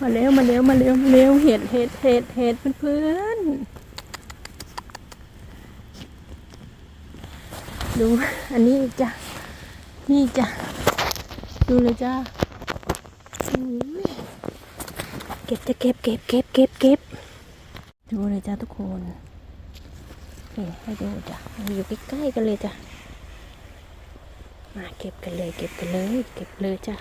มาเร็วมาเร็วมาเร็วมาเร็วเห็ดเห็ดเห็ดเห็ดเพื่อนๆดูอันนี้จ้ะนี่จ้ะดูเลยจ้าเก็บจะเก็บเก็บเก็บเก็บเก็บดูเลยจ้าทุกคนนี่ให้ดูจ้ะอยู่ใกล้ๆกันเลยจ้ะมาเก็บกันเลย เก็บกันเลย เก็บเลยจ้ะ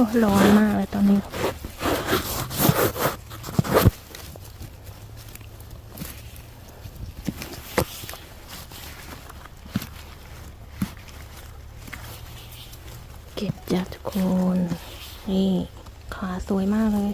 อ้ร้อนมากเลยตอนนี้ เก็บจ้ะทุกคน นี่ ขาสวยมากเลย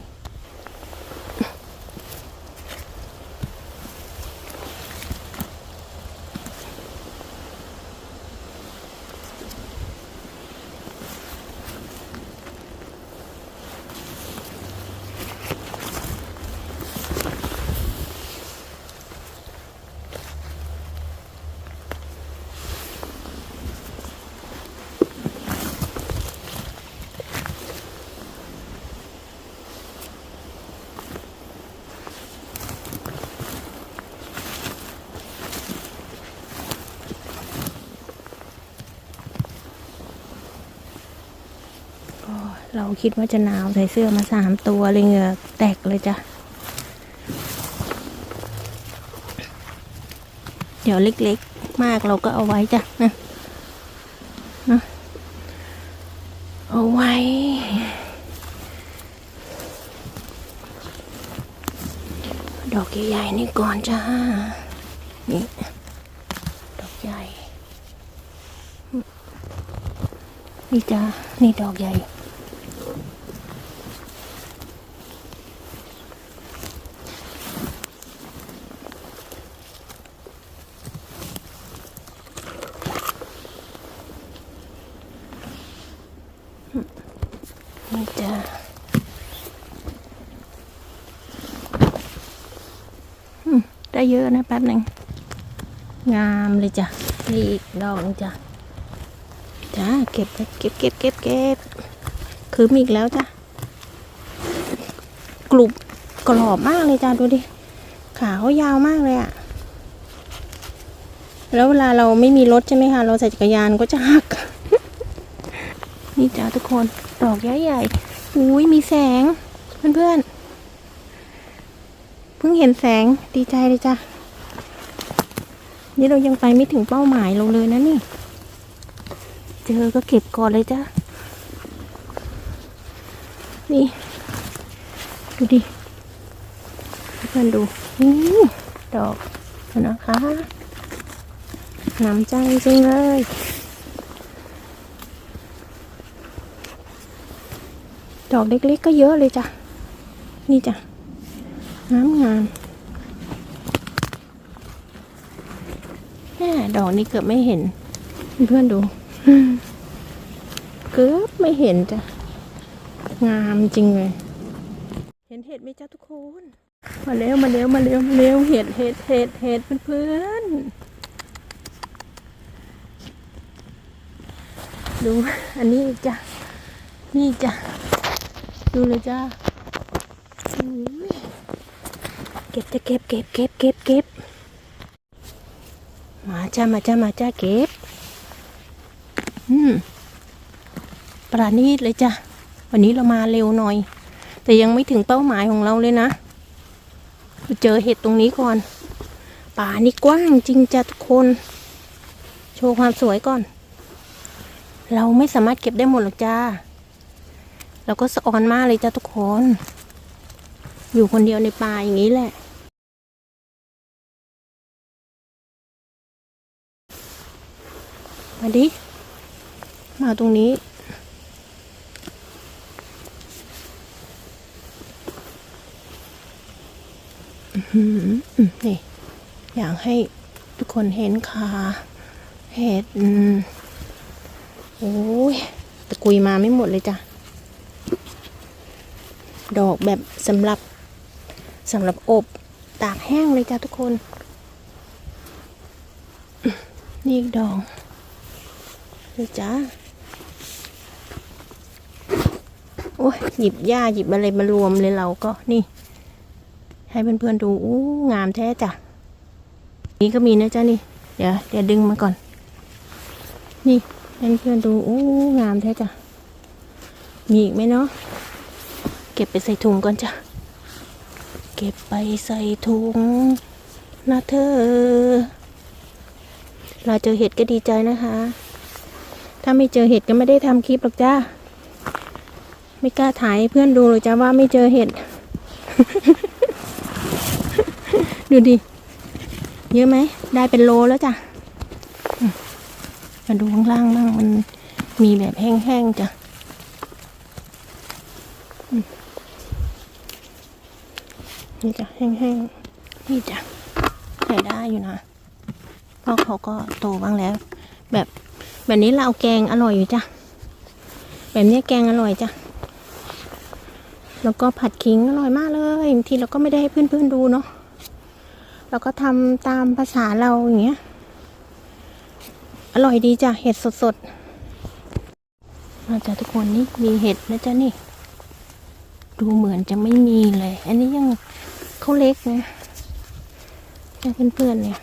ก็ เราคิดว่าจะหนาวใส่เสื้อมาสามตัวเลยเหงื่อแตกเลยจ้ะ เดี๋ยวเล็กๆ มากเราก็เอาไว้จ้ะนะนะเอาไว้ดอกใหญ่ๆนี่ก่อนจ้า นี่ ดอกใหญ่ นี่จ้า นี่ดอกใหญ่ นี่จ้าได้เยอะนะแป๊บหนึ่งงามเลยจ้ะนี่อีกดอกจ้ะจ้าเก็บเก็บเก็บเก็บเก็บคือมีอีกแล้วจ้ะกรุบกรอบมากเลยจ้าดูดิขาเขายาวมากเลยอะแล้วเวลาเราไม่มีรถใช่ไหมคะเราใส่จักรยานก็จะหัก นี่จ้าทุกคนดอกใหญ่ๆอุ้ยมีแสง เพื่อนๆเพิ่งเห็นแสงดีใจเลยจ้ะนี่เรายังไปไม่ถึงเป้าหมายเราเลยนะนี่ เจอก็เก็บก่อนเลยจ้ะนี่ ดูดิเพื่อนดูนี่ดอกนะคะน้ำใจจริงเลย อกเล็กๆก็เยอะเลยจ้ะ นี่จ้ะงามงามแม่ดอกนี้เกือบไม่เห็น เพื่อนดู เกือบไม่เห็นจ้ะ งามจริงเลย เห็นเห็ดไหมจ้าทุกคน มาเร็วมาเร็วมาเร็วมาเร็วเห็ดเห็ดเห็ดเห็ดเพื่อนๆดู อันนี้จ้ะ นี่จ้ะ ดูเลยจ้าเก็บจะเก็บเก็บเก็บเก็บเก็บมาจ้ามาจ้ามาจ้าเก็บ อืมปราณีตเลยจ้ะวันนี้เรามาเร็วหน่อย แต่ยังไม่ถึงเป้าหมายของเราเลยนะเจอเห็ดตรงนี้ก่อน ป่านี่กว้างจริงจ้ะทุกคน โชว์ความสวยก่อน เราไม่สามารถเก็บได้หมดหรอกจ้า แล้วก็สะออนมากเลยจ้าทุกคน อยู่คนเดียวในป่าอย่างนี้แหละ มาดิ มาตรงนี้ นี่ อยากให้ทุกคนเห็นค่ะเห็ดโอ้ยตะกุยมาไม่หมดเลยจ้ะ ดอกแบบสำหรับสำหรับอบตากแห้งเลยจ้ะทุกคน นี่ดอกนี่จ้าโอ้ยหยิบหญ้าหยิบอะไรมารวมเลยเราก็นี่ ให้เพื่อนๆดูอู้งามแท้จ้ะนี่ก็มีนะจ๊ะนี่ เดี๋ยวเดี๋ยวดึงมาก่อน นี่ให้เพื่อนๆดูอู้งามแท้จ้ะมีอีกไหมเนาะ เก็บไปใส่ถุงก่อนจ้ะ เก็บไปใส่ถุงนะเธอ เราเจอเห็ดก็ดีใจนะคะ ถ้าไม่เจอเห็ดก็ไม่ได้ทำคลิปหรอกจ้า ไม่กล้าถ่ายเพื่อนดูเลยจ้าว่าไม่เจอเห็ด ดูดิ เยอะไหม ได้เป็นโลแล้วจ้ะ มาดูข้างล่างบ้างมันมีแบบแห้งๆจ้ะ นี่จ้ะแห้งๆนี่จ้ะใส่ได้อยู่นะเพราะเขาก็โตบ้างแล้ว แบบแบบนี้เราเอาแกงอร่อยอยู่จ้ะแบบนี้แกงอร่อยจ้ะแล้วก็ผัดขิงอร่อยมากเลยบางทีเราก็ไม่ได้ให้เพื่อนๆดูเนาะเราก็ทำตามภาษาเราอย่างเงี้ยอร่อยดีจ้ะเห็ดสดๆมาจ้ะทุกคนนี่มีเห็ดนะจ๊ะนี่ ดูเหมือนจะไม่มีเลย อันนี้ยังเขาเล็กนะนี่ยเพื่อนๆเนี่ย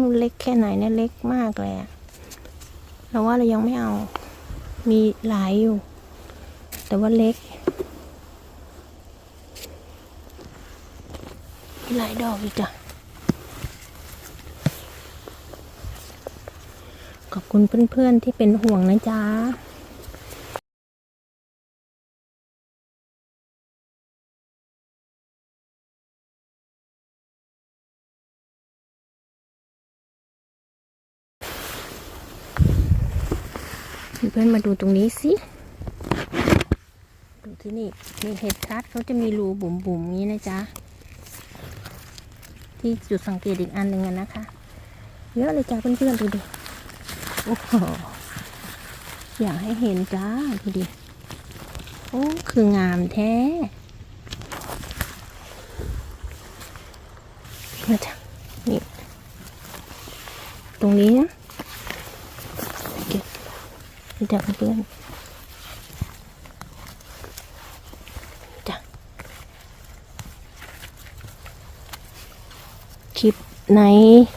มันเล็กแค่ไหนเนี่ยเล็กมากเลยอะเราว่าเรายังไม่เอา มีหลายอยู่ แต่ว่าเล็กมีหลายดอกอยู่จ้ะ ขอบคุณเพื่อนๆที่เป็นห่วงนะจ๊ะ เพื่อนมาดูตรงนี้สิดูที่นี่มีเห็ดคัดเขาจะมีรูบุ๋มๆอย่างนี้นะจ๊ะ ที่จุดสังเกตอีกอันหนึ่งนะคะ เยอะเลยจ้าเพื่อนๆดูดิโอ้โหอยากให้เห็นจ้าดูดิโอ้คืองามแท้นะจ๊ะนี่ตรงนี้นะ จ้ะเพื่อนจ้ะคลิปไหน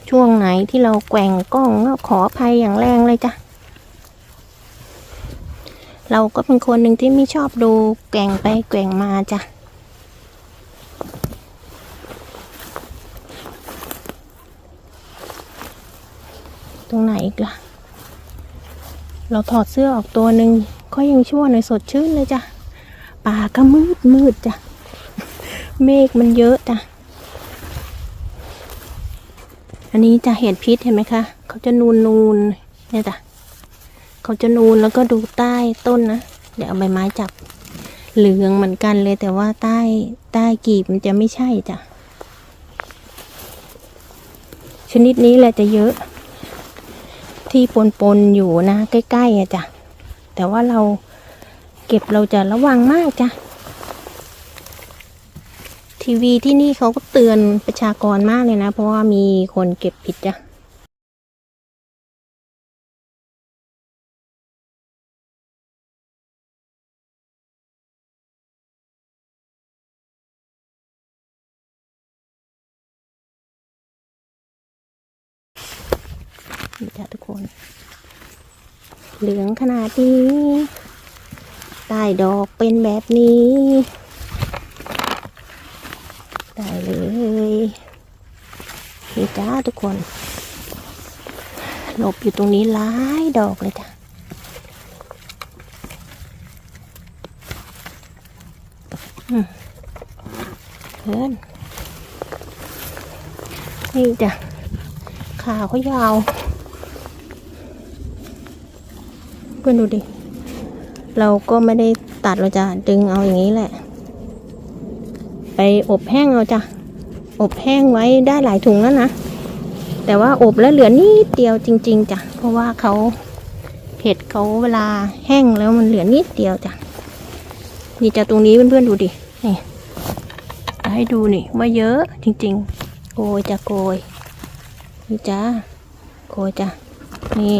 ช่วงไหนที่เราแกว่งกล้องก็ขออภัยอย่างแรงเลยจ้ะเราก็เป็นคนหนึ่งที่ไม่ชอบดูแกว่งไปแกว่งมาจ้ะตรงไหนอีกล่ะ เราถอดเสื้อออกตัวหนึ่งก็ยังชั่วหน่อยสดชื่นเลยจ้ะป่าก็มืดมืดจ้ะ เมฆมันเยอะจ้ะ อันนี้จะเห็ดพิษเห็นไหมคะ เขาจะนูนนูนเนี่ยจ้ะ เขาจะนูนแล้วก็ดูใต้ต้นนะ เดี๋ยวเอาใบไม้จับเหลืองเหมือนกันเลยแต่ว่าใต้ใต้กีบมันจะไม่ใช่จ้ะ ชนิดนี้แหละจะเยอะ ที่ปนปนๆอยู่นะ ใกล้ๆอะจ้ะแต่ว่าเราเก็บเราจะระวังมากจ้ะทีวีที่นี่เขาก็เตือนประชากรมากเลยนะ เพราะว่ามีคนเก็บผิดจ้ะ นี่จ้ะทุกคน เหลืองขนาดนี้ใต้ดอกเป็นแบบนี้ได้เลยนี่จ้าทุกคนหลบอยู่ตรงนี้หลายดอกเลยจ้ะเพื่อนนี่จ้ะขาเขายาว เพื่อนดูดิ เราก็ไม่ได้ตัดเราจะดึงเอาอย่างนี้แหละ ไปอบแห้งเอาจ้ะอบแห้งไว้ได้หลายถุงแล้วนะ แต่ว่าอบแล้วเหลือนิดเดียวจริง ๆจ้ะ เพราะว่าเขาเห็ดเขาเวลาแห้งแล้วมันเหลือนิดเดียวจ้ะ นี่จ้ะตรงนี้เพื่อนๆดูดิ นี่จะให้ดูนี่ว่าเยอะจริงๆ โกยจะโกยนี่จ้าโกยจ้ะนี่